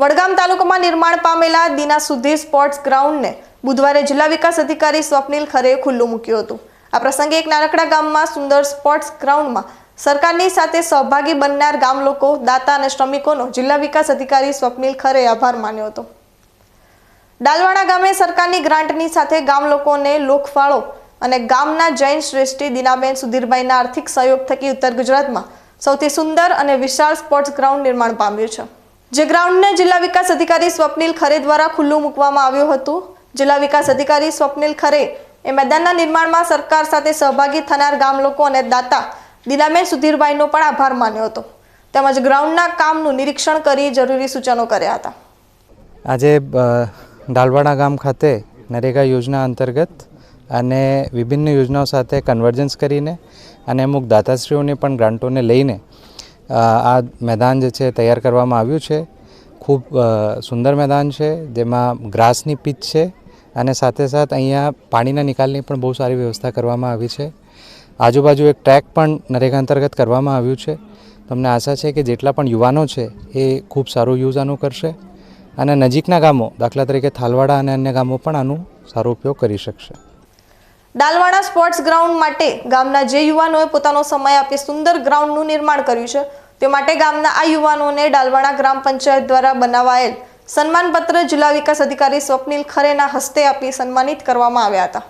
વડગામ તાલુકામાં નિર્માણ પામેલા દિના સુધી સ્પોર્ટ્સ ગ્રાઉન્ડને બુધવારે જિલ્લા વિકાસ અધિકારી સ્વપ્નિલ ખરેએ ખુલ્લું મૂક્યું હતું. આ પ્રસંગે એક નાનકડા ગામમાં સુંદર સ્પોર્ટ્સ ગ્રાઉન્ડમાં સરકારની સાથે સહભાગી બનનાર ગામ લોકો, દાતા અને શ્રમિકોનો જિલ્લા વિકાસ અધિકારી સ્વપ્નિલ ખરેએ આભાર માન્યો હતો. ડાલવાડા ગામે સરકારની ગ્રાન્ટની સાથે ગામ લોકોને લોકફાળો અને ગામના જૈન શ્રેષ્ઠી દિનાબેન સુધીરભાઈના આર્થિક સહયોગ થકી ઉત્તર ગુજરાતમાં સૌથી સુંદર અને વિશાળ સ્પોર્ટ્સ ગ્રાઉન્ડ નિર્માણ પામ્યું છે. જે ગ્રાઉન્ડને જિલ્લા વિકાસ અધિકારી સ્વપ્નિલ ખરે દ્વારા ખુલ્લું મૂકવામાં આવ્યું હતું. જિલ્લા વિકાસ અધિકારી સ્વપ્નિલ ખરે એ મેદાનના નિર્માણમાં સરકાર સાથે સહભાગી થનાર ગામ લોકો અને દાતા દિનાબેન સુધીરભાઈનો પણ આભાર માન્યો હતો. તેમજ ગ્રાઉન્ડના કામનું નિરીક્ષણ કરી જરૂરી સૂચનો કર્યા હતા. આજે ડાલવાડા ગામ ખાતે નરેગા યોજના અંતર્ગત અને વિભિન્ન યોજનાઓ સાથે કન્વર્જન્સ કરીને અને અમુક દાતાશ્રીઓની પણ ગ્રાન્ટોને લઈને આ મેદાન જે છે તૈયાર કરવામાં આવ્યું છે. ખૂબ સુંદર મેદાન છે, જેમાં ગ્રાસની પીચ છે અને સાથે સાથ અહીંયા પાણીના નિકાલની પણ બહુ સારી વ્યવસ્થા કરવામાં આવી છે. આજુબાજુ એક ટ્રેક પણ નરેગા અંતર્ગત કરવામાં આવ્યું છે. તમને આશા છે કે જેટલા પણ યુવાનો છે એ ખૂબ સારું યુઝ આનું કરશે અને નજીકના ગામો, દાખલા તરીકે થાલવાડા અને અન્ય ગામો પણ આનું સારો ઉપયોગ કરી શકશે. ડાલવાડા સ્પોર્ટ્સ ગ્રાઉન્ડ માટે ગામના જે યુવાનોએ પોતાનો સમય આપી સુંદર ગ્રાઉન્ડનું નિર્માણ કર્યું છે, તે માટે ગામના આ યુવાનોને ડાલવાડા ગ્રામ પંચાયત દ્વારા બનાવાયેલ સન્માનપત્ર જિલ્લા વિકાસ અધિકારી સ્વપ્નિલ ખરેના હસ્તે આપી સન્માનિત કરવામાં આવ્યા હતા.